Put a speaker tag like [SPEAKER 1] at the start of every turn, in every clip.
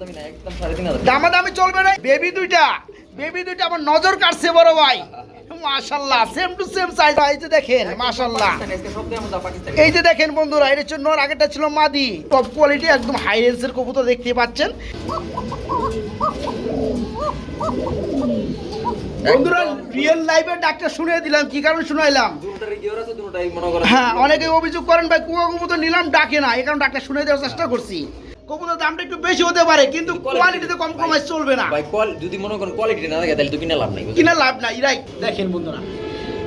[SPEAKER 1] দামি।
[SPEAKER 2] দামাদামি চলবে না। বেবি দুইটা। বেবি দুইটা আমার নজর কাটছে বড় ভাই। মাশাল্লাহ সেম টু সেম সাইজ এই যে দেখেন মাশাল্লাহ। এই যে দেখেন বন্ধুরা হচ্ছে নর আগেটা ছিল মাদি। টপ কোয়ালিটি একদম হাই রেঞ্জের কবুতর দেখতে পাচ্ছেন। বন্ধুরা রিয়েল লাইফে ডাক্তার শুনিয়ে দিলাম কি কারণে শুনাইলাম? হ্যাঁ অনেকে অভিযোগ করেন ভাই কুয়া কবুতর নিলাম ডাকে না। এই কারণে ডাক্তার শুনে দেওয়ার চেষ্টা করছি। কবুতর দামটা একটু বেশি হতে পারে কিন্তু কোয়ালিটিতে কম্প্রোমাইজ চলবে না।
[SPEAKER 1] ভাই, যদি মনে করেন কোয়ালিটি না থাকে তাহলে তো কিনে লাভ নাই?
[SPEAKER 2] কিনা লাভ নাই রাইট দেখেন বন্ধুরা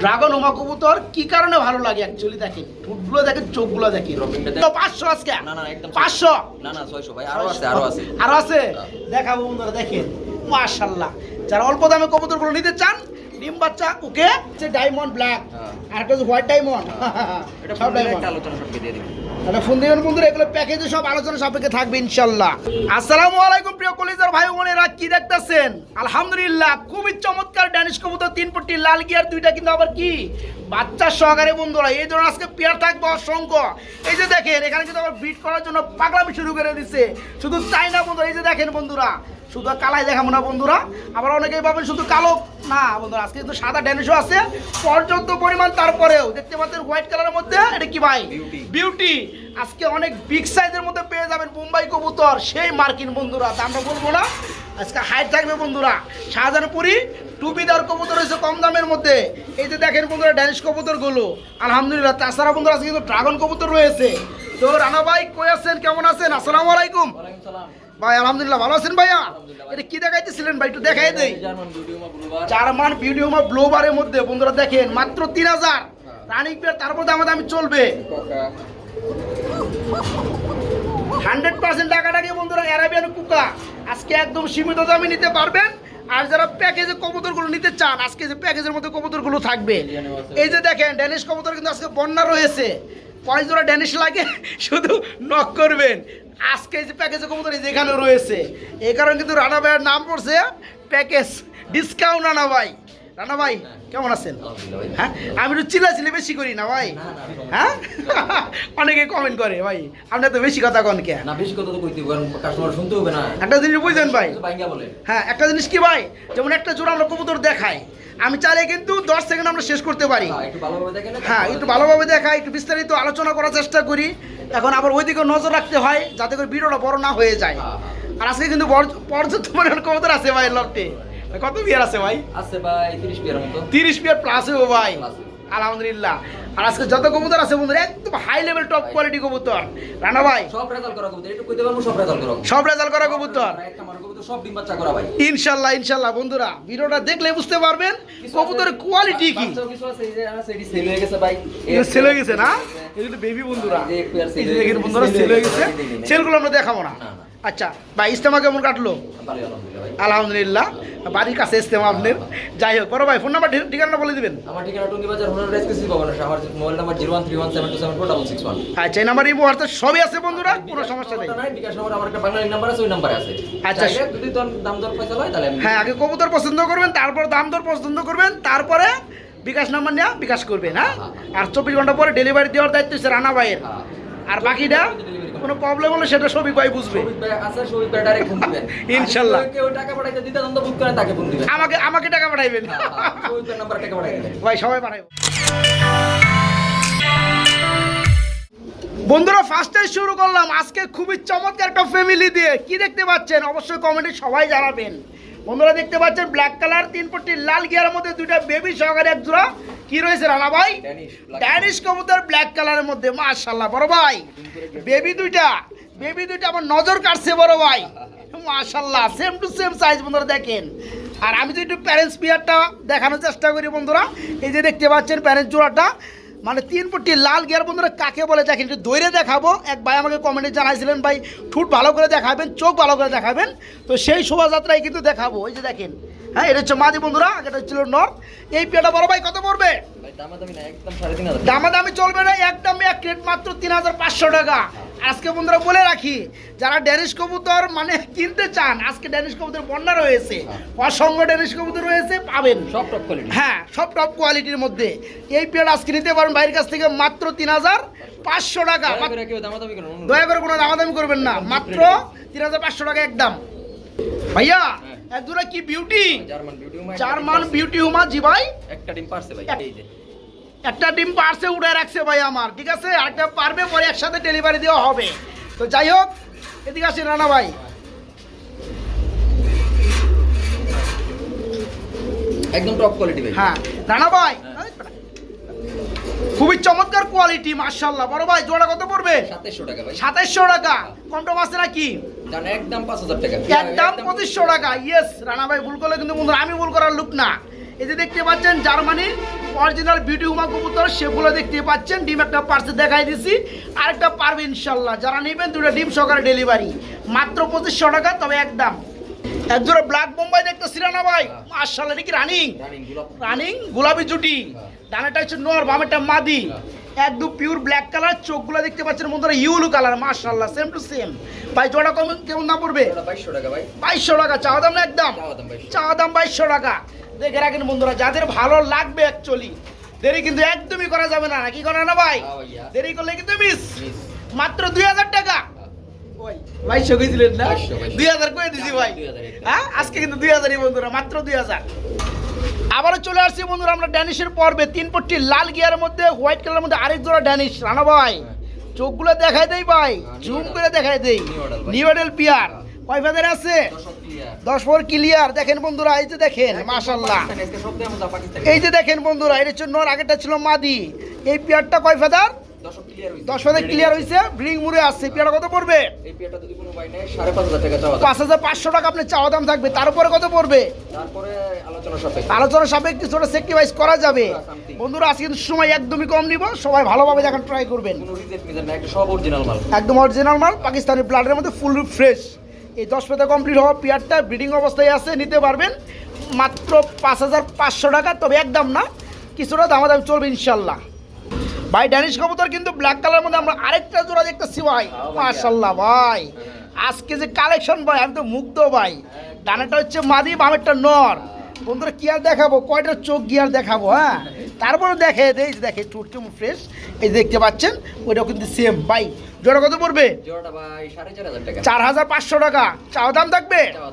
[SPEAKER 2] ড্রাগন ওমা কবুতর কি কারণে ভালো লাগে অ্যাকচুয়ালি দেখেন? ঠোঁটগুলো দেখেন চোখগুলো দেখেন। তো পাঁচশো আজকে।
[SPEAKER 1] না, না, একদম
[SPEAKER 2] পাঁচশো?
[SPEAKER 1] না না ছয়শো ভাই আরও আছে আরও আছে।
[SPEAKER 2] আরও আছে?
[SPEAKER 1] হ্যাঁ।
[SPEAKER 2] দেখাবো বন্ধুরা দেখেন। মাশাল্লাহ যারা অল্প দামে কবুতরগুলো নিতে চান ডিম বাচ্চা ওকে ডায়মন্ড ব্ল্যাক
[SPEAKER 1] হ্যাঁ।
[SPEAKER 2] আর একটা হোয়াইট ডায়মন্ড
[SPEAKER 1] এটা
[SPEAKER 2] সব ডায়মন্ড
[SPEAKER 1] আলোচনা সবকে দিয়ে দিবেন।
[SPEAKER 2] তাহলে ফোন দিবেন বন্ধুরা, এগুলো প্যাকেজে সব আলোচনা সাপেক্ষে থাকবে ইনশাল্লাহ আসসালামু আলাইকুম প্রিয় ভাই বোনেরা, কি দেখতেছেন? আলহামদুলিল্লাহ, খুবই চমৎকার ড্যানিশ কবুতর, তিন পট্টি লাল গিয়ার দুইটা কিন্তু আবার কি? বাচ্চা সহকারে বন্ধুরা, এই জন্য আজকে পেয়ার থাকবে অসংখ্য। এই যে দেখেন, এখানে কিন্তু আবার বিট করার জন্য পাগলামি শুরু করে দিচ্ছে শুধু তাই না বন্ধুরা, এই যে দেখেন বন্ধুরা শুধু কালাই দেখাবো না বন্ধুরা। আবার অনেকেই ভাবেন শুধু কালো। না বন্ধুরা আজকে কিন্তু সাদা ড্যানিশও আছে। পর্যাপ্ত পরিমাণ তারপরেও দেখতে পাচ্ছেন হোয়াইট কালারের মধ্যে এটা কি ভাই? বিউটি আজকে অনেক বিগ সাইজের মধ্যে পেয়ে যাবেন মুম্বাই কবুতর সেই মার্কিন বন্ধুরা। দামটা বলব না। আজকে হাইট থাকবে বন্ধুরা শাহজাহানপুরি টুপিদার কবুতর রয়েছে কম দামের মধ্যে। এই যে দেখেন বন্ধুরা ড্যানিশ কবুতরগুলো। আলহামদুলিল্লাহ তাছাড়া বন্ধুরা আজকে কিন্তু ড্রাগন কবুতর রয়েছে। তো রানা ভাই কই আছেন? কেমন আছেন? আসসালামু আলাইকুম। ভাই আলহামদুলিল্লাহ ভালো আছেন ভাইয়া? এটা কি দেখাইতেছিলেন ভাই একটু দেখাই দেই।
[SPEAKER 1] জার্মান ভিডিও মা ব্লুবার
[SPEAKER 2] জার্মান ব্লোবারের মধ্যে বন্ধুরা দেখেন মাত্র তিন হাজার। রানিং পেয়ার তারপর দামা দামি চলবে। হান্ড্রেড পার্সেন্ট টাকাটাকে বন্ধুরা অ্যারাবিয়ান কুকা। আজকে একদম সীমিত দামে নিতে পারবেন। আর যারা প্যাকেজে কবুতরগুলো নিতে চান আজকে যে প্যাকেজের মধ্যে কবুতরগুলো থাকবে। এই যে দেখেন ড্যানিশ কবুতর কিন্তু আজকে বন্যা রয়েছে। কয় জোড়া ড্যানিশ লাগে শুধু নক করবেন। আজকে যে প্যাকেজে কবুতর এই যে রয়েছে। এই কারণে কিন্তু রানা ভাইয়ের নাম পড়ছে প্যাকেজ ডিসকাউন্ট রানা ভাই। রানা ভাই কেমন আছেন? হ্যাঁ? আমি একটু চিল্লাচিল্লি বেশি করি না ভাই। হ্যাঁ? অনেকে কমেন্ট করে ভাই। আপনি তো বেশি কথা কন কে
[SPEAKER 1] না বেশি কথা তো কইতে কারণ কাস্টমার শুনতে হবে না।
[SPEAKER 2] একটা জিনিস বুঝছেন ভাই। হ্যাঁ একটা জিনিস কি ভাই? যেমন একটা জোড়া আমরা কবুতর দেখাই। আমি চাইলে কিন্তু দশ সেকেন্ড আমরা শেষ করতে পারি।
[SPEAKER 1] হ্যাঁ, একটু ভালোভাবে
[SPEAKER 2] হ্যাঁ একটু দেখাই একটু বিস্তারিত আলোচনা করার চেষ্টা করি। এখন আবার ওইদিকে নজর রাখতে হয় যাতে করে ভিডিওটা বড় না হয়ে যায়।
[SPEAKER 1] হ্যাঁ, হ্যাঁ।
[SPEAKER 2] আর আজকে কিন্তু বড়- পর্যাপ্ত পরিমাণ কবুতর আছে ভাই লটে। কত বিয়ার আছে ভাই?
[SPEAKER 1] আছে ভাই তিরিশ বিয়ার মতো।
[SPEAKER 2] তিরিশ বিয়ার প্লাস ও ভাই। আলহামদুলিল্লাহ। আর আজকে যত কবুতর আছে বন্ধুরা একদম হাই লেভেল টপ কোয়ালিটি কবুতর। রানা ভাই?
[SPEAKER 1] সব রেজাল্ট করা কবুতর একটু কইতে পারব সব রেজাল্ট করা
[SPEAKER 2] সব রেজাল্ট করা কবুতর।
[SPEAKER 1] একটা মার কবুতর সব ডিম বাচ্চা করা ভাই।
[SPEAKER 2] ইনশাল্লাহ ইনশাল্লাহ বন্ধুরা ভিডিওটা দেখলে বুঝতে পারবেন কবুতরের কোয়ালিটি কি।
[SPEAKER 1] কিছু আছে এই যে আছে এটি সেল হয়ে গেছে ভাই।
[SPEAKER 2] এটা সেল হয়ে গেছে না? এগুলো বেবি বন্ধুরা।
[SPEAKER 1] এই যে
[SPEAKER 2] বন্ধুরা সেল
[SPEAKER 1] হয়ে
[SPEAKER 2] গেছে। সেলগুলো আমরা দেখাবো না। আচ্ছা ভাই ইস্তেমা কেমন কাটলো?
[SPEAKER 1] আলহামদুলিল্লাহ
[SPEAKER 2] বাড়ির কাছে ইস্তেমা আপনার। যাই হোক বড় ভাই ফোন নাম্বার ঠিকানা বলে দিবেন।
[SPEAKER 1] আমার ঠিকানা টুঙ্গি বাজার হোনার রেসকেসি ভবন আমার mobile number zero one three one seven two seven four double six one.
[SPEAKER 2] আচ্ছা এই নাম্বার এই মুহূর্তে সবই আছে বন্ধুরা কোনো সমস্যা নেই।
[SPEAKER 1] বিকাশ নম্বর আমার একটা বাংলা নাম্বার আছে ওই নাম্বারে আছে।
[SPEAKER 2] আচ্ছা।
[SPEAKER 1] যদি দাম দর পয়সা হয় তাহলে
[SPEAKER 2] হ্যাঁ আগে কবুতর পছন্দ করবেন তারপর দাম দর পছন্দ করবেন তারপরে বিকাশ নাম্বার নেওয়া বিকাশ করবেন হ্যাঁ? আর চব্বিশ ঘণ্টা পরে ডেলিভারি দেওয়ার দায়িত্ব হচ্ছে রানা ভাইয়ের।
[SPEAKER 1] হ্যাঁ।
[SPEAKER 2] আর বাকিটা? কোনো প্রবলেম হলে সেটা সবই ভাই বুঝবে। ইনশাল্লাহ। আমাকে আমাকে টাকা পাঠাইবেন।
[SPEAKER 1] হ্যাঁ, হ্যাঁ, ভাই
[SPEAKER 2] সবাই পাঠাইব। বন্ধুরা ফার্স্টে শুরু করলাম। আজকে খুবই চমৎকার একটা ফ্যামিলি দিয়ে। কি দেখতে পাচ্ছেন? অবশ্যই কমেন্টে সবাই জানাবেন। বন্ধুরা দেখতে পাচ্ছেন ব্ল্যাক কালার তিন পট্টি লাল গিয়ারের মধ্যে দুইটা বেবি সহকারে এক জোড়া। কি রয়েছে রানা ভাই?
[SPEAKER 1] ড্যানিশ
[SPEAKER 2] কবুতর ব্ল্যাক কালারের মধ্যে মাশাল্লাহ বড় ভাই। বেবি দুইটা বেবি দুইটা আমার নজর কাটছে বড় ভাই। মাশাল্লাহ সেম টু সেম সাইজ বন্ধুরা দেখেন। আর আমি যদি একটু প্যারেন্টস পিয়ারটা দেখানোর চেষ্টা করি বন্ধুরা এই যে দেখতে পাচ্ছেন প্যারেন্টস জোড়াটা মানে তিন পট্টি লাল গিয়ার বন্ধুরা কাকে বলে দেখেন, একটু দৈরে দেখাবো। এক ভাই আমাকে কমেন্টে জানাইছিলেন, ভাই, ঠুট ভালো করে দেখাবেন, চোখ ভালো করে দেখাবেন। তো সেই শোভাযাত্রায় কিন্তু দেখাবো। ওই যে দেখেন হ্যাঁ এটা হচ্ছে মাদি বন্ধুরা, এটা হচ্ছিল নর্থ এই পেয়েটা বড় ভাই কত পড়বে? দামাদামি চলবে না একদম এক রেট মাত্র তিন হাজার পাঁচশো টাকা। আজকে বন্ধুরা বলে রাখি যারা ড্যানিশ কবুতর মানে কিনতে চান আজকে ড্যানিশ কবুতর বন্যা রয়েছে। অসংখ্য ড্যানিশ কবুতর রয়েছে পাবেন।
[SPEAKER 1] সব টপ কোয়ালিটি
[SPEAKER 2] হ্যাঁ সব টপ কোয়ালিটির মধ্যে। এই পেয়ার আজকে নিতে পারেন বাইরের কাছ থেকে মাত্র তিন হাজার পাঁচশো টাকা।
[SPEAKER 1] দয়া করে
[SPEAKER 2] কোনো দামাদামি করবেন না। মাত্র তিন হাজার পাঁচশো টাকা একদম ভাইয়া এক কি বিউটি
[SPEAKER 1] জার্মান বিউটি হুমা
[SPEAKER 2] জি ভাই।
[SPEAKER 1] একটা ডিম পারছে ভাই এই যে।
[SPEAKER 2] একটা ডিম পার্সে উড়ে রাখছে ভাই আমার ঠিক আছে? আরেকটা পারবে পরে একসাথে ডেলিভারি দেওয়া হবে। তো যাই হোক এদিকে আসি রানা ভাই।
[SPEAKER 1] একদম টপ কোয়ালিটি ভাই।
[SPEAKER 2] হ্যাঁ রানা ভাই। খুবই চমৎকার কোয়ালিটি মার্শাল্লাহ বড় ভাই জোড়া কত পড়বে?
[SPEAKER 1] 2700 টাকা ভাই।
[SPEAKER 2] সাতাইশশো টাকা। কম টম আছে নাকি?
[SPEAKER 1] একদম 5000 টাকা।
[SPEAKER 2] একদম পঁচিশশো টাকা। ইয়েস রানা ভাই ভুল করলে কিন্তু বন্ধুরা আমি ভুল করার লোক না। এই যে দেখতে পাচ্ছেন জার্মানির অরিজিনাল বিউটি হুমা কবুতর সেগুলো দেখতে পাচ্ছেন। ডিম একটা পার্সে দেখাই দিছি। আরেকটা পারবে ইনশাল্লাহ। যারা নেবেন দুটো ডিম সকালে ডেলিভারি। মাত্র পঁচিশশো টাকা তবে একদম একজোড়া ব্ল্যাক বোম্বাই দেখতেছি রানা ভাই? মার্শাল্লাহ এটা কি রানিং?
[SPEAKER 1] রানিং
[SPEAKER 2] গোলাপি জুটি। ডানাটা হচ্ছে নর বামেরটা মাদি। একদম পিওর ব্ল্যাক কালার চোখগুলো দেখতে পাচ্ছেন বন্ধুরা ইউলু কালার মার্শাল্লাহ সেম টু সেম ভাই জোড়া কেমন কেমন দাম পড়বে?
[SPEAKER 1] 2200 টাকা ভাই।
[SPEAKER 2] বাইশশো টাকা চাওয়া দাম না একদম?
[SPEAKER 1] চাওয়া দাম 2200
[SPEAKER 2] চাওয়া দাম বাইশশো টাকা। দেখে রাখেন বন্ধুরা যাদের ভালো লাগবে অ্যাকচুয়ালি দেরি কিন্তু একদমই করা যাবে না। নাকি করে না ভাই?
[SPEAKER 1] হ্যাঁ
[SPEAKER 2] দেরি করলে কিন্তু মিস মাত্র দুই হাজার টাকা। ওই বাইশশো কইছিলেন না?
[SPEAKER 1] 2200, 2200
[SPEAKER 2] দুই হাজার করে দিছি ভাই। হ্যাঁ? আজকে কিন্তু দুই হাজারই বন্ধুরা মাত্র দুই হাজার। আবারও চলে আসছি বন্ধুরা আমরা ড্যানিশের পর্বে। তিন পট্টি লাল গিয়ারের মধ্যে হোয়াইট কালারের মধ্যে আরেক জোড়া ড্যানিশ। রানা ভাই চোখগুলো দেখাই দেই ভাই।
[SPEAKER 1] হ্যাঁ,
[SPEAKER 2] জুম করে দেখাই দেই। New model pair. কয় ফেদার আছে? দশ ফোর ক্লিয়ার দেখেন বন্ধুরা এই যে দেখেন মাশাল্লাহ এই যে দেখেন বন্ধুরা হচ্ছে নর আগেরটা ছিল মাদি। এই পেয়ারটা কয় ফেদার দশ ফেদার ক্লিয়ার হয়েছে ব্রিং মুড়ে আসছে পেয়ারটা কত পড়বে?
[SPEAKER 1] এই পেটা যদি কোনো ভাই নেয় 5500 টাকা চাওয়া দাম।
[SPEAKER 2] পাঁচ হাজার পাঁচশো টাকা আপনি চাওয়া দাম থাকবে। তার উপরে কত পড়বে?
[SPEAKER 1] তারপরে আলোচনা সাপেক্ষে।
[SPEAKER 2] কিছুটা সেক্রিফাইস করা যাবে। বন্ধুরা আজকে কিন্তু সময় একদমই কম নিব। সবাই ভালোভাবে দেখার ট্রাই করবেন। একদম অরিজিনাল মাল। পাকিস্তানি ব্লাডের মধ্যে ফুল ফ্রেশ এই দশ পেতা কমপ্লিট হওয়া পেয়ারটা ব্রিডিং অবস্থায় আছে নিতে পারবেন। মাত্র পাঁচ হাজার পাঁচশো টাকা তবে একদম না কিছুটা দামাদামি চলবে ইনশাল্লাহ। ভাই ড্যানিশ কবুতর কিন্তু ব্ল্যাক কালার মধ্যে আমরা আরেকটা জোড়া দেখতেছি ভাই।
[SPEAKER 1] হ্যাঁ ভাইয়া।
[SPEAKER 2] মাশাল্লাহ ভাই। আজকে যে কালেকশন ভাই আমি তো মুগ্ধ ভাই। ডানাটা হচ্ছে মাদি বামেরটা নর। বন্ধুরা কি আর দেখাবো? কয়টা চোখ গিয়ার দেখাবো হ্যাঁ? তারপরে দেখে এই যে দেখে চুটকে ফ্রেশ এই যে দেখতে পাচ্ছেন ওইটাও কিন্তু সেম ভাই। জোড়া কত পড়বে?
[SPEAKER 1] জোড়াটা ভাই 4500 টাকা।
[SPEAKER 2] চার হাজার পাঁচশো টাকা। চাওয়া দাম থাকবে?
[SPEAKER 1] দাম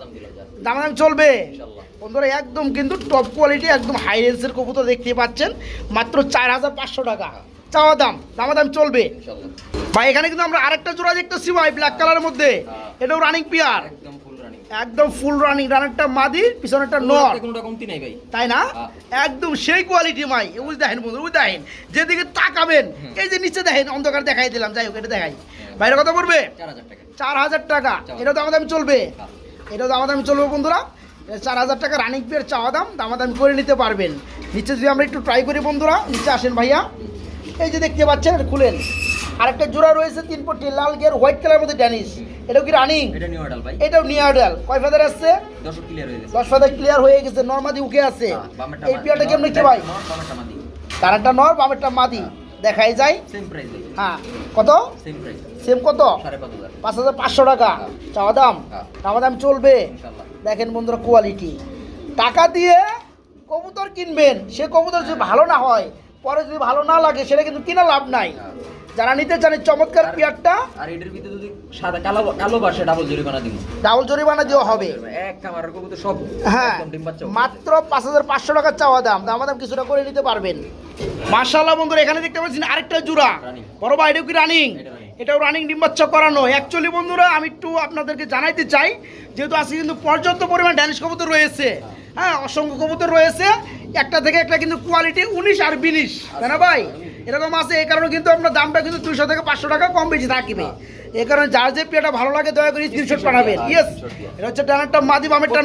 [SPEAKER 2] দাম দাম চলবে?
[SPEAKER 1] ইনশাআল্লাহ
[SPEAKER 2] বন্ধুরা একদম কিন্তু টপ কোয়ালিটি একদম হাই রেঞ্জের কবুতর দেখতে পাচ্ছেন মাত্র চার হাজার পাঁচশো টাকা। চাওয়া দাম দামা দাম চলবে।
[SPEAKER 1] ইনশাআল্লাহ
[SPEAKER 2] ভাই এখানে কিন্তু আমরা আরেকটা জোড়া দেখতেছি ভাই ব্ল্যাক কালারের মধ্যে।
[SPEAKER 1] হ্যাঁ।
[SPEAKER 2] এটাও রানিং পিয়ার
[SPEAKER 1] একদম ফুল রানিং
[SPEAKER 2] রানারটা মাদি পিছনেরটা নর।
[SPEAKER 1] কোনটা কমতি নাই ভাই।
[SPEAKER 2] তাই না?
[SPEAKER 1] হ্যাঁ।
[SPEAKER 2] একদম সেই কোয়ালিটি মাই। ওই দেখেন বন্ধু ওই দেখেন। যেদিকে তাকাবেন এই যে নিচে দেখেন অন্ধকার দেখাই দিলাম যাই হোক এটা দেখাই। বাইরে কত পড়বে
[SPEAKER 1] 4000 টাকা।
[SPEAKER 2] চার হাজার টাকা।
[SPEAKER 1] চাওয়া।
[SPEAKER 2] এটাও দামাদামি চলবে।
[SPEAKER 1] হ্যাঁ।
[SPEAKER 2] এটাও দামাদামি চলবে বন্ধুরা। এটা চার হাজার টাকা রানিং পেয়ার চাওয়া দাম দামাদামি করে নিতে পারবেন। নিচে যদি আমরা একটু ট্রাই করি বন্ধুরা নিচে আসেন ভাইয়া। এই যে দেখতে পাচ্ছেন এটা খুলেন। আরেকটা জোড়া রয়েছে তিন পট্টি লাল গিয়ার হোয়াইট কালার মধ্যে ড্যানিশ কি রানিং
[SPEAKER 1] এটা নিউ ভাই।
[SPEAKER 2] এটাও নিয়াডাল কয় ফেদার আসছে
[SPEAKER 1] দর্শক ক্লিয়ার হয়ে গেছে।
[SPEAKER 2] দশ ফেদার ক্লিয়ার হয়ে গেছে নর্মাদি উঠে আছে।
[SPEAKER 1] হ্যাঁ,
[SPEAKER 2] এই কেমন কি ভাই?
[SPEAKER 1] নর, বামেরটা মাদি।
[SPEAKER 2] তার নর বামেরটা মাদি। দেখাই যায়
[SPEAKER 1] সেম প্রাইস
[SPEAKER 2] হ্যাঁ কত?
[SPEAKER 1] সেম প্রাইস
[SPEAKER 2] সেম কত?
[SPEAKER 1] 5500
[SPEAKER 2] পাঁচ হাজার। পাঁচশো টাকা। চাওয়া দাম?
[SPEAKER 1] হ্যাঁ।
[SPEAKER 2] চাওয়া দাম চলবে?
[SPEAKER 1] ইনশাআল্লাহ।
[SPEAKER 2] দেখেন বন্ধুরা কোয়ালিটি টাকা দিয়ে কবুতর কিনবেন। সে কবুতর যদি ভালো না হয় পরে যদি ভালো না লাগে সেটা কিন্তু কিনা লাভ নাই।
[SPEAKER 1] হ্যাঁ।
[SPEAKER 2] যারা নিতে চান চমৎকার পেয়ারটা
[SPEAKER 1] আর এটার ভিতরে যদি সাদা কালো কালো বাসে ডাবল জরিমানা দিব।
[SPEAKER 2] ডাবল জরিমানা দেওয়া হবে।
[SPEAKER 1] এক কামারের কবুতর সব।
[SPEAKER 2] হ্যাঁ
[SPEAKER 1] ডিম বাচ্চা।
[SPEAKER 2] মাত্র পাঁচ হাজার পাঁচশো টাকা চাওয়া দাম। দাম দাম কিছুটা করে নিতে পারবেন। মার্শাল্লাহ বন্ধুরা এখানে দেখতে পাচ্ছেন আরেকটা জোড়া। বড় ভাই এটাও কি রানিং এটাও রানিং ডিম বাচ্চা করানো। অ্যাকচুয়ালি বন্ধুরা আমি একটু আপনাদেরকে জানাইতে চাই যেহেতু আজকে কিন্তু পর্যাপ্ত পরিমাণ ড্যানিশ কবুতর রয়েছে। হ্যাঁ অসংখ্য কবুতর রয়েছে। একটা থেকে একটা কিন্তু কোয়ালিটি উনিশ আর বিনিশ তাই না ভাই? এরকম আছে এই কারণে কিন্তু আপনার দামটা কিন্তু দুইশো থেকে পাঁচশো টাকা কম বেশি থাকবে এই কারণে যার যে পেটা ভালো লাগে দয়া করে স্ক্রিনশট পাঠাবেন। ইয়েস এটা হচ্ছে ডানারটা মাদি বামেরটা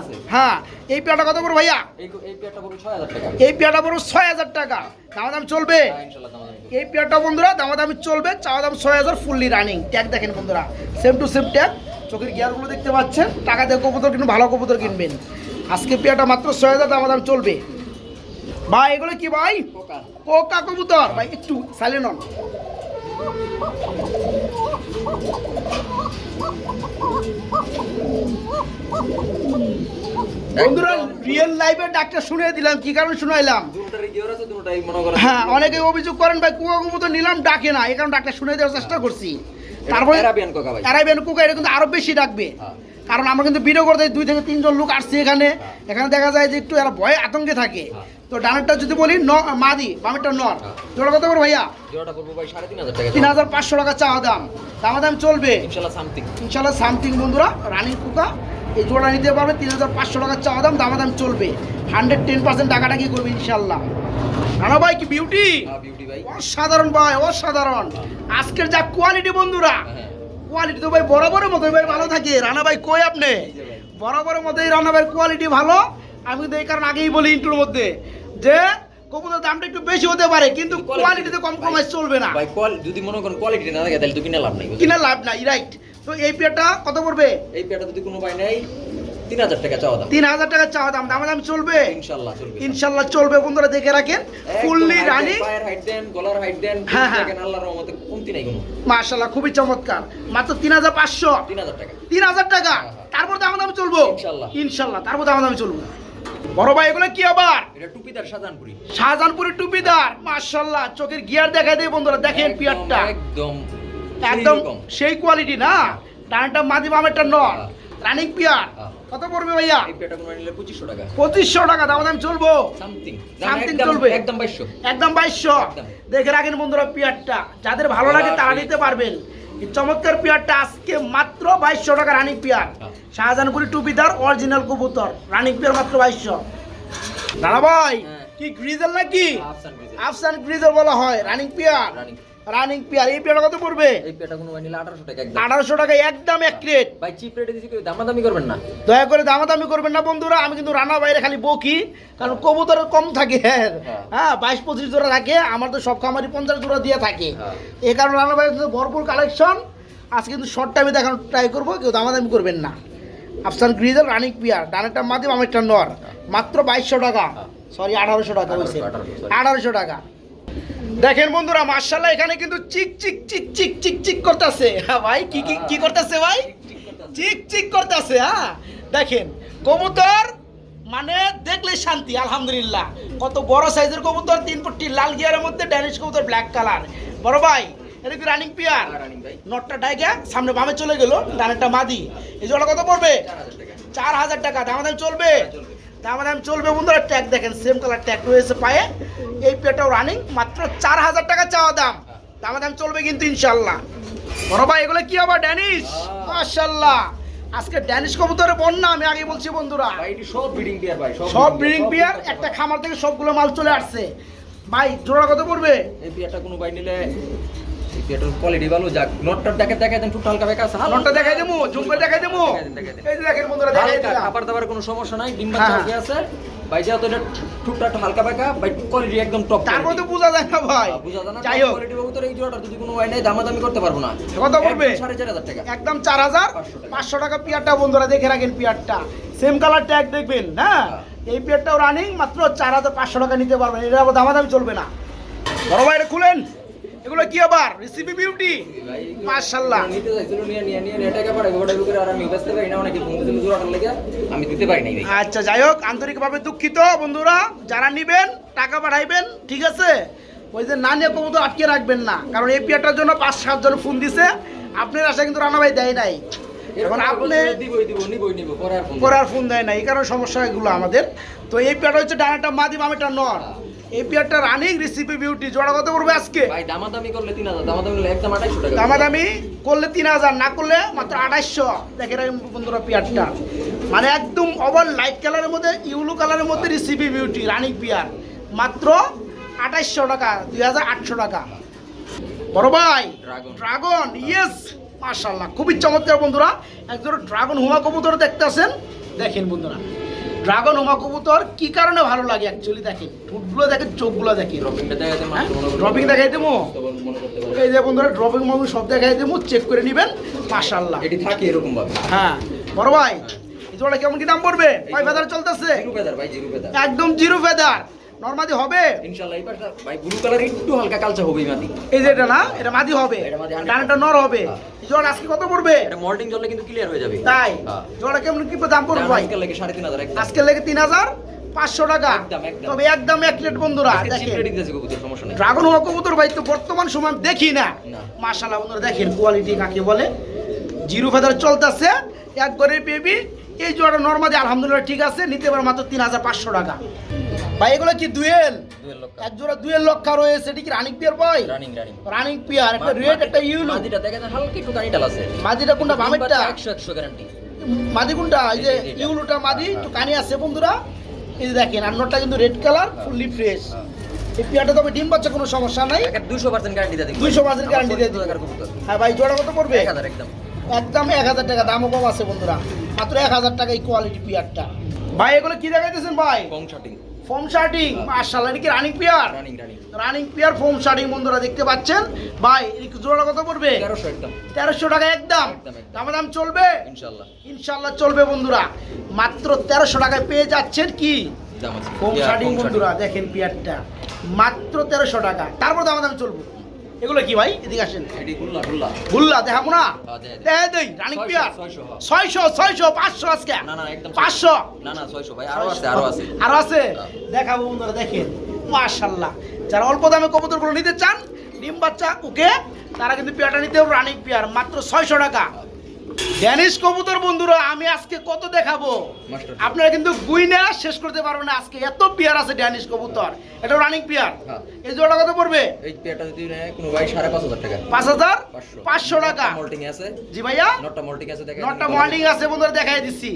[SPEAKER 1] আছে।
[SPEAKER 2] হ্যাঁ এই পেয়ারটা কত করে ভাইয়া?
[SPEAKER 1] এই এই পেয়ারটা পুরো 6000 টাকা।
[SPEAKER 2] এই পেয়ারটা বড় ছয় হাজার টাকা। দামাদাম চলবে।
[SPEAKER 1] হ্যাঁ, দাম চলবে।
[SPEAKER 2] এই পেয়ারটা বন্ধুরা দামা দামি চলবে। চাওয়া দাম ছয় হাজার ফুললি রানিং ট্যাগ দেখেন বন্ধুরা সেম টু সেম ট্যাগ চোখের গিয়ারগুলো দেখতে পাচ্ছেন। টাকা দিয়ে কবুতর কিনবেন ভালো কবুতর কিনবেন। আজকে পেয়ারটা মাত্র ছয় হাজার দামা দাম চলবে। ভাই এগুলো কি ভাই?
[SPEAKER 1] পোকা
[SPEAKER 2] কবুতর। ভাই একটু সাইলেন্ট হন। বন্ধুরা রিয়েল লাইফে ডাক্তার শুনিয়ে দিলাম কি কারণে শুনাইলাম?
[SPEAKER 1] দুটোটারই গিয়ার আছে দুটোটাই করেন
[SPEAKER 2] হ্যাঁ অনেকে অভিযোগ করেন ভাই কুয়া নিলাম ডাকে না। এই কারণে ডাক্তার শুনে দেওয়ার চেষ্টা করছি। তারপরে
[SPEAKER 1] অ্যারাবিয়ান কোকা
[SPEAKER 2] কুকা এটা কিন্তু আরও বেশি ডাকবে।
[SPEAKER 1] হ্যাঁ।
[SPEAKER 2] কারণ আমরা কিন্তু ভিডিও করতে দুই থেকে তিনজন লোক আসছে এখানে। এখানে দেখা যায় যে একটু এরা ভয়ে আতঙ্কে থাকে।
[SPEAKER 1] হ্যাঁ।
[SPEAKER 2] তো ডানেরটা যদি বলি ন মাদি বামেরটা নর।
[SPEAKER 1] হ্যাঁ।
[SPEAKER 2] জোড়া কত করে ভাইয়া?
[SPEAKER 1] জোড়াটা পড়ব ভাই সাড়ে তিন হাজার টাকা
[SPEAKER 2] তিন হাজার পাঁচশো টাকা চাওয়া দাম। দামা দাম চলবে।
[SPEAKER 1] ইনশাল্লাহ সামথিং।
[SPEAKER 2] ইনশাল্লাহ সামথিং বন্ধুরা রানিং কুকা। এই জোড়া নিতে পারবে তিন হাজার পাঁচশো টাকা চাওয়া দাম দামা দাম চলবে। হান্ড্রেড টেন পার্সেন্ট টাকাটা কি করবে ইনশাল্লাহ। রানা ভাই কি বিউটি
[SPEAKER 1] বিউটি
[SPEAKER 2] অসাধারণ ভাই অসাধারণ। আজকের যা কোয়ালিটি বন্ধুরা
[SPEAKER 1] হ্যাঁ
[SPEAKER 2] কোয়ালিটি তো ভাই বরাবরের মতোই ভাই ভালো থাকে। রানা ভাই কই আপনি? বরাবরের মতোই রানা ভাইয়ের কোয়ালিটি ভালো। আমি কিন্তু এই কারণে আগেই বলি ইন্টুর মধ্যে। যে কবুতর দামটা একটু বেশি হতে পারে কিন্তু কোয়ালিটিতে কম্প্রোমাইজ চলবে না।
[SPEAKER 1] ভাই যদি মনে করেন কোয়ালিটি না থাকে তাহলে তো কিনে লাভ নাই?
[SPEAKER 2] কিনা লাভ নাই রাইট তো এই পেয়ারটা কত পড়বে?
[SPEAKER 1] এই পেয়ারটা যদি কোনো ভাই নেই তিন হাজার টাকা চাওয়া দাম।
[SPEAKER 2] তিন হাজার টাকা চাওয়া দাম দাম দাম চলবে?
[SPEAKER 1] ইনশাল্লাহ চলবে
[SPEAKER 2] ইনশাল্লাহ চলবে বন্ধুরা দেখে রাখেন। ফুললি রানি
[SPEAKER 1] পায়ের হাইট দেন গলার হাইট দেন
[SPEAKER 2] হ্যাঁ, হ্যাঁ।
[SPEAKER 1] দেখেন আল্লাহর রহমতে কমতি নাই কোনো।
[SPEAKER 2] মাশাল্লাহ খুবই চমৎকার। মাত্র তিন হাজার পাঁচশো।
[SPEAKER 1] তিন হাজার টাকা।
[SPEAKER 2] তিন হাজার টাকা।
[SPEAKER 1] হ্যাঁ।
[SPEAKER 2] তারপর দাম দাম চলবো?
[SPEAKER 1] ইনশাল্লাহ।
[SPEAKER 2] ইনশাল্লাহ তারপর দাম দাম চলবো। বড় ভাই এগুলো কি আবার?
[SPEAKER 1] এটা টুপিদার শাহজাহানপুরি।
[SPEAKER 2] টুপিদার? চোখের গিয়ার দেয় বন্ধুরা দেখেন পিয়ারটা।
[SPEAKER 1] একদম
[SPEAKER 2] একদম সেই কোয়ালিটি না? ডানটা বামেরটা নর।
[SPEAKER 1] হ্যাঁ।
[SPEAKER 2] Running pair.
[SPEAKER 1] হ্যাঁ।
[SPEAKER 2] কত পড়বে ভাইয়া?
[SPEAKER 1] এই পেয়ারটা কোনো নিলে পঁচিশশো টাকা।
[SPEAKER 2] পঁচিশশো টাকা দাম দাম চলবো
[SPEAKER 1] সামথিং
[SPEAKER 2] Something চলবে।
[SPEAKER 1] একদম বাইশশো।
[SPEAKER 2] একদম বাইশশো।
[SPEAKER 1] একদম।
[SPEAKER 2] দেখে রাখেন বন্ধুরা পিয়ারটা। যাদের ভালো লাগে তারা নিতে পারবেন। চমৎকার পিয়ারটা আজকে মাত্র বাইশশো টাকা রানিং পিয়ার
[SPEAKER 1] হ্যাঁ।
[SPEAKER 2] শাহজাহানপুরি টুপিদার অরিজিনাল কবুতর রানিং পিয়ার মাত্র বাইশশো দাদা ভাই
[SPEAKER 1] হ্যাঁ।
[SPEAKER 2] কি গ্রিজেল নাকি
[SPEAKER 1] আফসান গ্রিজেল।
[SPEAKER 2] বলা হয় রানিং পিয়ার। রানিং পিয়ার এই পিয়ারটা কত পড়বে?
[SPEAKER 1] এই পেয়ারটা কোনো নিলে আঠারোশো টাকা একদম।
[SPEAKER 2] আঠারোশো টাকা একদম এক ক্রেট
[SPEAKER 1] ভাই চিপ রেটে দিছি কেউ দামাদামি করবেন না।
[SPEAKER 2] দয়া করে দামাদামি করবেন না বন্ধুরা। আমি কিন্তু রান্না বাইরে খালি বকি কারণ কবুতর কম থাকে। হ্যাঁ।
[SPEAKER 1] হ্যাঁ।
[SPEAKER 2] হ্যাঁ বাইশ পঁচিশ জোড়া থাকে আমার তো সব খামারি পঞ্চাশ জোড়া দিয়ে থাকে।
[SPEAKER 1] হ্যাঁ।
[SPEAKER 2] এই কারণে রান্না বাইরে ভরপুর কালেকশন আজকে কিন্তু শর্ট টাইমে দেখানোর ট্রাই করব কেউ দামাদামি করবেন না। আফসান গ্রিজেল রানিক পিয়ার ডানেরটা মাদিম আমেরটা নর। মাত্র বাইশশো টাকা।
[SPEAKER 1] হ্যাঁ।
[SPEAKER 2] সরি আঠারোশো টাকা
[SPEAKER 1] 1800,
[SPEAKER 2] আঠারোশো টাকা। দেখেন বন্ধুরা মার্শাল্লাহ এখানে কিন্তু চিক চিক চিক চিক চিক চিক করতেছে। হ্যাঁ ভাই কি কি কি করতেছে ভাই? চিক চিক করতেছে হ্যাঁ। দেখেন কবুতর মানে দেখলে শান্তি আলহামদুলিল্লাহ। কত বড় সাইজের কবুতর তিন পট্টি লাল গিয়ারের মধ্যে ড্যানিশ কবুতর ব্ল্যাক কালার বড় ভাই এটা কি রানিং পিয়ার
[SPEAKER 1] হ্যাঁ, ভাই।
[SPEAKER 2] নটটা ডাইগা সামনে বামে চলে গেল ডানেরটা মাদি। এই জোড়া কত পড়বে?
[SPEAKER 1] চার হাজার টাকা।
[SPEAKER 2] চার হাজার টাকা দাম দাম চলবে।
[SPEAKER 1] চলবে।
[SPEAKER 2] দাম দাম চলবে বন্ধুরা ট্যাগ দেখেন সেম কালার ট্যাগ রয়েছে পায়ে। এই পেটাও রানিং মাত্র চার হাজার টাকা চাওয়া দাম। দাম দাম চলবে কিন্তু ইনশাল্লাহ বড় ভাই এগুলো কি আবার ড্যানিশ। মাশাল্লাহ আজকে ড্যানিশ কবুতরের বন্যা আমি আগে বলছি বন্ধুরা।
[SPEAKER 1] সব ব্রিডিং পেয়ার ভাই
[SPEAKER 2] সব ব্রিডিং পিয়ার একটা খামার থেকে সবগুলো মাল চলে আসছে। ভাই জোড়া কত পড়বে?
[SPEAKER 1] এই পেয়ারটা কোনো ভাই নিলে এই কোয়ালিটি ভালো যাক। নটটা দেখে দেখে দেন টুকটা হালকা বেকা আছে।
[SPEAKER 2] নটটা দেখাই দেবো জুম করে দেখাই দেবো। এই যে দেখেন বন্ধুরা দেখাই দিলাম।
[SPEAKER 1] খাবার দাবার কোনো সমস্যা নাই ডিম
[SPEAKER 2] হ্যাঁ,
[SPEAKER 1] বাচ্চা
[SPEAKER 2] হ্যাঁ।
[SPEAKER 1] হয়ে আছে। ভাই যেহেতু এটা হালকা বেকা ভাই কোয়ালিটি একদম টপ
[SPEAKER 2] তারপর তো বোঝা যায় না ভাই।
[SPEAKER 1] বুঝা যায় না
[SPEAKER 2] যাই হোক।
[SPEAKER 1] কোয়ালিটি বাবু তোর এই জোড়াটা যদি কোনো ভাই নাই দামাদামি করতে পারব না।
[SPEAKER 2] কত পড়বে?
[SPEAKER 1] একদম সাড়ে চার হাজার টাকা।
[SPEAKER 2] একদম চার হাজার?
[SPEAKER 1] 500 টাকা।
[SPEAKER 2] পাঁচশো টাকা পিয়ারটা বন্ধুরা দেখে রাখেন পিয়ারটা। সেম কালার ট্যাগ দেখবেন হ্যাঁ?
[SPEAKER 1] হ্যাঁ।
[SPEAKER 2] এই পিয়ারটাও রানিং মাত্র চার হাজার পাঁচশো টাকা নিতে পারবেন। এটা আবার দামাদামি চলবে না। বড় ভাই এটা খুলেন। এগুলো কি আবার? রেসিপি বিউটি মাশাআল্লাহ।
[SPEAKER 1] নিতে চাইছিল নিয়ে নিয়ে নিয়ে নেটে টাকা পাঠাবো ওটা করে আর আমি ব্যস্ত পারি না অনেকে ফোন দিছিল জোড়াটার লেগে আমি দিতে পারি নাই ভাই
[SPEAKER 2] আচ্ছা যাই হোক আন্তরিকভাবে দুঃখিত বন্ধুরা। যারা নিবেন টাকা পাঠাইবেন ঠিক আছে? ওই যে না নিয়ে কবুতর আটকে রাখবেন না। কারণ এই পিয়ারটার জন্য পাঁচ সাতজন ফোন দিছে। আপনার আশা কিন্তু রানা ভাই দেয় নাই। এখন আপনি
[SPEAKER 1] পরে আর ফোন
[SPEAKER 2] দেয় না। এই কারণে সমস্যা এগুলো আমাদের। তো এই পেয়ারটা হচ্ছে ডানাটা মাদি বামেটা নর। এই পেয়ারটা রানিং রেসিপি বিউটি জোড়া কত পড়বে আজকে?
[SPEAKER 1] ভাই দামাদামি করলে তিন হাজার দামাদামি করলে একদম আড়াইশো টাকা।
[SPEAKER 2] দামাদামি করলে তিন হাজার না করলে মাত্র আঠাইশশো দেখে রাখেন বন্ধুরা পেয়ারটা। মানে একদম ওভার লাইট কালারের মধ্যে ইউলো কালারের মধ্যে রেসিপি বিউটি রানিং পেয়ার। মাত্র আঠাইশশো টাকা দুই হাজার আটশো টাকা। বড় ভাই. ড্রাগন ইয়েস মাশাল্লাহ খুবই চমৎকার বন্ধুরা। একজন ড্রাগন হুমা কবুতর দেখতেছেন। দেখেন বন্ধুরা। ড্রাগন ওমা কবুতর কি কারণে ভালো লাগে অ্যাকচুয়ালি দেখে ঠোঁটগুলো দেখে চোখগুলো দেখেন। হ্যাঁ?
[SPEAKER 1] করুন
[SPEAKER 2] ড্রপিং দেখাই দেবো?
[SPEAKER 1] পারবে।
[SPEAKER 2] এই যে বন্ধুরা ড্রপিং মামু সব দেখাই দেবো চেক করে নেবেন মাশাল্লাহ
[SPEAKER 1] এটি থাকে এরকম ভাবে
[SPEAKER 2] হ্যাঁ। বড় ভাই এই জোড়া কেমন কি দাম পড়বে? ভাই ফেদার চলতেছে একদম জিরো ফেদার নর্মাদি হবে।
[SPEAKER 1] ইনশাআল্লাহ এই পাশটা ভাই ব্লু কালার একটু হালকা কালচা হবে মাটি।
[SPEAKER 2] এই যে এটা না এটা মাদি হবে।
[SPEAKER 1] এটা মাদি 100%
[SPEAKER 2] ডানাটা নর হবে।
[SPEAKER 1] হ্যাঁ।
[SPEAKER 2] আজকে কত পড়বে?
[SPEAKER 1] এটা মল্টিং জলে কিন্তু ক্লিয়ার হয়ে যাবে।
[SPEAKER 2] তাই।
[SPEAKER 1] হ্যাঁ।
[SPEAKER 2] জোড়া কেমন কি দাম পড়বে ভাই?
[SPEAKER 1] আজকাল লাগে সাড়ে তিন হাজার একদম।
[SPEAKER 2] আজকে লেগে তিন হাজার পাঁচশো টাকা। তবে একদম এক প্লেট বন্ধুরা
[SPEAKER 1] আজকে
[SPEAKER 2] ড্রাগন হওয়া কবুতর ভাই তো বর্তমান সময় দেখি না। মাশাআল্লাহ বন্ধুরা দেখেন কোয়ালিটি কাকে বলে। জিরো ফেদার চলতেছে। একবারে বেবি এই জোড়া নর্মালি আলহামদুলিল্লাহ ঠিক আছে। নিতে পারে মাত্র তিন হাজার পাঁচশো টাকা। ভাই এগুলো কি দুয়েল? এক জোড়া দুয়েল লক্ষা রয়েছে এটি কি রানিক পিয়ার ভাই?
[SPEAKER 1] Running running.
[SPEAKER 2] রানিং পিয়ার একটা রেড একটা ইউলু
[SPEAKER 1] মাদিটা দেখেন হালকা একটু কানি ডাল আছে।
[SPEAKER 2] মাদিটা কোনটা বামেরটা?
[SPEAKER 1] একশো একশো গ্যারান্টি
[SPEAKER 2] মাদি কোনটা? এই যে। ইউলুটা মাদি একটু কানি আছে বন্ধুরা। এই যে দেখেন আন্নটা কিন্তু রেড কালার ফুললি ফ্রেশ। এই পিয়ারটা তবে ডিম বাচ্চা কোনো সমস্যা নাই।
[SPEAKER 1] দুশো পার্সেন্ট গ্যারান্টি দিয়ে দিই
[SPEAKER 2] 200% guarantee দিয়ে দিই। হ্যাঁ ভাই জোড়া কত পড়বে?
[SPEAKER 1] এক হাজার একদম।
[SPEAKER 2] একদম এক হাজার টাকা দামও কম আছে বন্ধুরা। মাত্র এক হাজার টাকা এই কোয়ালিটি পিয়ারটা। ভাই এগুলো কি দেখাইতেছেন ভাই?
[SPEAKER 1] কং
[SPEAKER 2] ফোম শার্টিং মার্শাল্লাহ এটা কি running pair
[SPEAKER 1] running running
[SPEAKER 2] running pair foam শার্টিং বন্ধুরা দেখতে পাচ্ছেন? ভাই এর জোড়া কত পড়বে?
[SPEAKER 1] তেরোশো একদম।
[SPEAKER 2] তেরোশো টাকা একদম। দাম দাম চলবে?
[SPEAKER 1] ইনশাল্লাহ
[SPEAKER 2] ইনশাল্লাহ চলবে বন্ধুরা। মাত্র তেরোশো টাকায় পেয়ে যাচ্ছেন কি? ফোম শার্টিং বন্ধুরা দেখেন পেয়ারটা মাত্র তেরোশো টাকা। তারপর দাম দাম চলবো। এগুলো কি ভাই? এদিকে আসেন।
[SPEAKER 1] গুল্লা
[SPEAKER 2] দেখাবো না? দেই রানিং পিয়ার।
[SPEAKER 1] ছয়শো, হ্যাঁ।
[SPEAKER 2] ছয়শো ছয়শো পাঁচশো আজকে।
[SPEAKER 1] না না একদম
[SPEAKER 2] পাঁচশো।
[SPEAKER 1] না না ছয়শো ভাই আরও আছে আরও আছে।
[SPEAKER 2] আরও আছে?
[SPEAKER 1] হ্যাঁ।
[SPEAKER 2] দেখাবো বন্ধুরা দেখেন। মাশাল্লাহ যারা অল্প দামে কবুতরগুলো নিতে চান ডিম বাচ্চা ওকে তারা কিন্তু পেয়ারটা নিতে হবে রানিং পেয়ার মাত্র ছয়শো টাকা। ড্যানিশ কবুতর বন্ধুরা আমি আজকে কত দেখাবো? আপনারা কিন্তু গুইনা শেষ করতে পারবেন না আজকে এত পেয়ার আছে ড্যানিশ কবুতর। এটা রানিং পেয়ার।
[SPEAKER 1] হ্যাঁ।
[SPEAKER 2] এই জোড়া কত পড়বে?
[SPEAKER 1] এই পেয়ারটা যদি কোনো ভাই সাড়ে পাঁচ হাজার টাকা।
[SPEAKER 2] পাঁচ হাজার?
[SPEAKER 1] পাঁচশো।
[SPEAKER 2] পাঁচশো টাকা।
[SPEAKER 1] মল্টিং আছে।
[SPEAKER 2] জি ভাইয়া?
[SPEAKER 1] নটটা মল্টিং আছে দেখেন
[SPEAKER 2] নটা মর্নিং আছে বন্ধুরা দেখাই দিচ্ছি।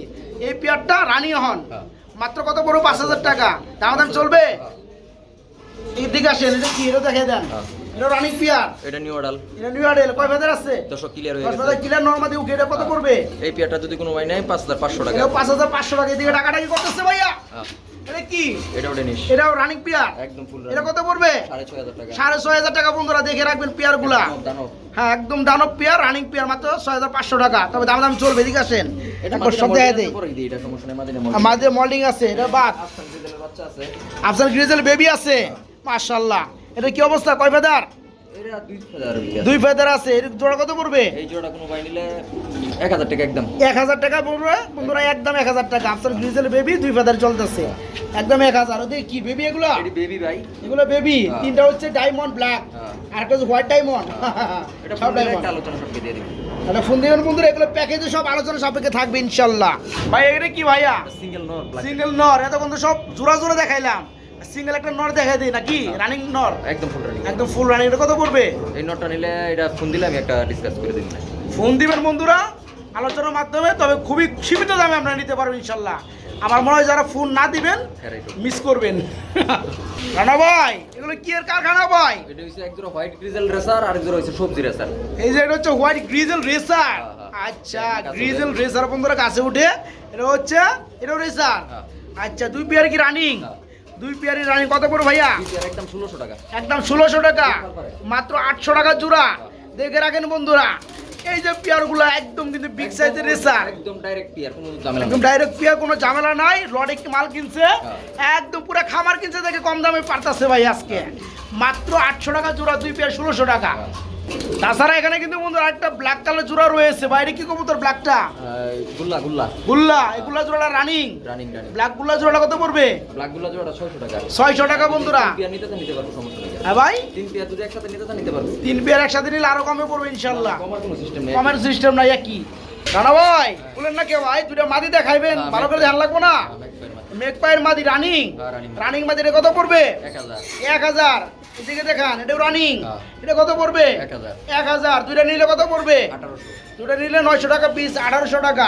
[SPEAKER 2] এই পেয়ারটা রানি হন
[SPEAKER 1] হ্যাঁ।
[SPEAKER 2] মাত্র কত পড়বে? পাঁচ হাজার টাকা। দাম দাম চলবে?
[SPEAKER 1] হ্যাঁ।
[SPEAKER 2] এই দিকে আসেন এটা কি? এটা দেখাই দেন। এটা রানিং পিয়ার
[SPEAKER 1] এটা নিউ অর্ডাল
[SPEAKER 2] এটা নিউ আডেল কয় ভেদার আছে?
[SPEAKER 1] দশক ক্লিয়ার হয়ে
[SPEAKER 2] দশ
[SPEAKER 1] গেছে।
[SPEAKER 2] ভেদার কিলার নর্মাদি উঠে এটা কত পড়বে?
[SPEAKER 1] এই পেয়ারটা যদি কোনো ভাই নেয় পাঁচ হাজার পাঁচশো টাকা।
[SPEAKER 2] এটা পাঁচ হাজার পাঁচশো টাকা এদিকে টাকাটা কি করতেছে ভাইয়া?
[SPEAKER 1] হ্যাঁ।
[SPEAKER 2] এটা কি?
[SPEAKER 1] এটা ওটা
[SPEAKER 2] এটাও রানিং পিয়ার
[SPEAKER 1] একদম ফুল
[SPEAKER 2] এটা কত পড়বে?
[SPEAKER 1] সাড়ে ছয় হাজার টাকা।
[SPEAKER 2] বন্ধুরা দেখে রাখবেন পেয়ারগুলা।
[SPEAKER 1] দানব।
[SPEAKER 2] হ্যাঁ একদম দানব পেয়ার রানিং পেয়ার মাত্র ছয় হাজার পাঁচশো টাকা। তবে দাম দাম চলবে এদিকে আসেন।
[SPEAKER 1] এটা
[SPEAKER 2] একবার সব দেখাই দেই।
[SPEAKER 1] আছে, এটা সমস্যা নেই, মাদিনা
[SPEAKER 2] আর
[SPEAKER 1] মল্টিং।
[SPEAKER 2] মাঝে মল্ডিং আছে এটা বাদ
[SPEAKER 1] আফসান বাচ্চা আছে।
[SPEAKER 2] আফসান গ্রিজেল বেবি আছে। মাশাল্লাহ এটা কি অবস্থা? কয় ফেদার?
[SPEAKER 1] দুই
[SPEAKER 2] ফেদার আছে। এর জোড়া কত পড়বে?
[SPEAKER 1] এই জোড়া কোনো ভাই নিলে এক হাজার টাকা একদম।
[SPEAKER 2] এক হাজার টাকা পড়বে? বন্ধুরা একদম এক হাজার টাকা। আফসান গ্রিজেল বেবি দুই ফেদার চলতেছে। একদম এক হাজার। ওদের কি বেবি এগুলো?
[SPEAKER 1] এটি বেবি ভাই।
[SPEAKER 2] এগুলো বেবি
[SPEAKER 1] হ্যাঁ।
[SPEAKER 2] তিনটা হচ্ছে ডায়মন্ড ব্ল্যাক। আর একটা হচ্ছে হোয়াইট ডায়মন্ড
[SPEAKER 1] এটা
[SPEAKER 2] সব ডায়মন্ড
[SPEAKER 1] আলোচনা সবকে দিয়ে দিবি।
[SPEAKER 2] তাহলে ফোন দিবেন বন্ধুরা এগুলো প্যাকেজে সব আলোচনা সাপেক্ষে থাকবে ইনশাল্লাহ। ভাই এটা কি ভাইয়া?
[SPEAKER 1] সিঙ্গেল নর
[SPEAKER 2] সিঙ্গেল নর এতক্ষণ তো সব জোড়া জোড়া দেখাইলাম। সিঙ্গেল একটা নর দেখাই দিই নাকি? রানিং নর?
[SPEAKER 1] একদম ফুল রানিং
[SPEAKER 2] একদম ফুল রানিং এটা কত পড়বে?
[SPEAKER 1] এই নটটা নিলে এটা ফোন দিলে আমি একটা ডিসকাস করে দিন
[SPEAKER 2] ফোন দিবেন বন্ধুরা আলোচনার মাধ্যমে তবে খুবই সীমিত দামে আপনারা নিতে পারবেন ইনশাল্লাহ। আমার মনে হয় যারা ফোন না দিবেন
[SPEAKER 1] হ্যাঁ,
[SPEAKER 2] মিস করবেন। রানা ভাই এগুলো কি এর কারখানা ভাই?
[SPEAKER 1] এটা হচ্ছে এক হোয়াইট গ্রিজেল রেসার আর এক হচ্ছে সবজি রেসার
[SPEAKER 2] এই যে এটা হচ্ছে হোয়াইট গ্রিজেল রেসার
[SPEAKER 1] হ্যাঁ, হ্যাঁ।
[SPEAKER 2] আচ্ছা গ্রিজেল রেসার বন্ধুরা কাছে উঠে এটা হচ্ছে এটাও রেসার
[SPEAKER 1] হ্যাঁ।
[SPEAKER 2] আচ্ছা দুই পেয়ার কি রানিং
[SPEAKER 1] হ্যাঁ।
[SPEAKER 2] দুই পেয়ারি রানিং কত পড়ে ভাইয়া?
[SPEAKER 1] একদম ষোলোশো টাকা।
[SPEAKER 2] একদম ষোলোশো টাকা। মাত্র আটশো টাকা জোড়া। দেখে রাখেন বন্ধুরা। এই যে পেয়ারগুলো একদম কিন্তু বিগ সাইজের রেসার
[SPEAKER 1] একদম ডাইরেক্ট পিয়ার কোনো ঝামেলা
[SPEAKER 2] একদম ডাইরেক্ট পেয়ার কোনো ঝামেলা নাই। লডে মাল কিনছে।
[SPEAKER 1] হ্যাঁ।
[SPEAKER 2] একদম পুরো খামার কিনছে দেখে কম দামে পারতাছে ভাই আজকে। মাত্র আটশো টাকা জোড়া দুই পেয়ার ষোলোশো টাকা।
[SPEAKER 1] হ্যাঁ।
[SPEAKER 2] তাছাড়া এখানে কিন্তু বন্ধু একটা ব্ল্যাক কালার জোড়া রয়েছে। বাইরে কি কবুতর ব্ল্যাকটা
[SPEAKER 1] গুল্লা গুল্লা।
[SPEAKER 2] গুল্লা এগুলা জোড়া রানিং
[SPEAKER 1] রানিং রানিং
[SPEAKER 2] ব্ল্যাক গুল্লা জোড়া কত পড়বে?
[SPEAKER 1] ব্ল্যাক গুল্লা জোড়াটা ছয়শো টাকা।
[SPEAKER 2] ছয়শো টাকা বন্ধুরা।
[SPEAKER 1] তিন পেয়ার নিতে চান নিতে পারব সমস্যা নেই।
[SPEAKER 2] হ্যাঁ ভাই?
[SPEAKER 1] তিন পেয়ার যদি একসাথে নিতে চান নিতে পারব।
[SPEAKER 2] তিন পেয়ার একসাথে নিলে আরও কমে পড়বে ইনশাল্লাহ
[SPEAKER 1] কমার কোনো সিস্টেম নেই।
[SPEAKER 2] কমের সিস্টেম নাই কি রানা ভাই বলেন না কে ভাই দুটা মাদি দেখাইবেন।
[SPEAKER 1] হ্যাঁ,
[SPEAKER 2] ভালো করে ধ্যান লাগবো না?
[SPEAKER 1] হ্যাঁ, মেঘ পায়ের মাথা।
[SPEAKER 2] মেঘ পায়ের মাদি রানিং
[SPEAKER 1] হ্যাঁ।
[SPEAKER 2] রানিং মাদির কত পড়বে?
[SPEAKER 1] এক হাজার।
[SPEAKER 2] এক হাজার। এদিকে দেখান এটা রানিং
[SPEAKER 1] হ্যাঁ।
[SPEAKER 2] এটা কত পড়বে?
[SPEAKER 1] এক হাজার।
[SPEAKER 2] এক হাজার। দুইটা নিলে কত পড়বে?
[SPEAKER 1] আঠারোশো।
[SPEAKER 2] দুটা নিলে নয়শো টাকা পিস আঠারোশো টাকা।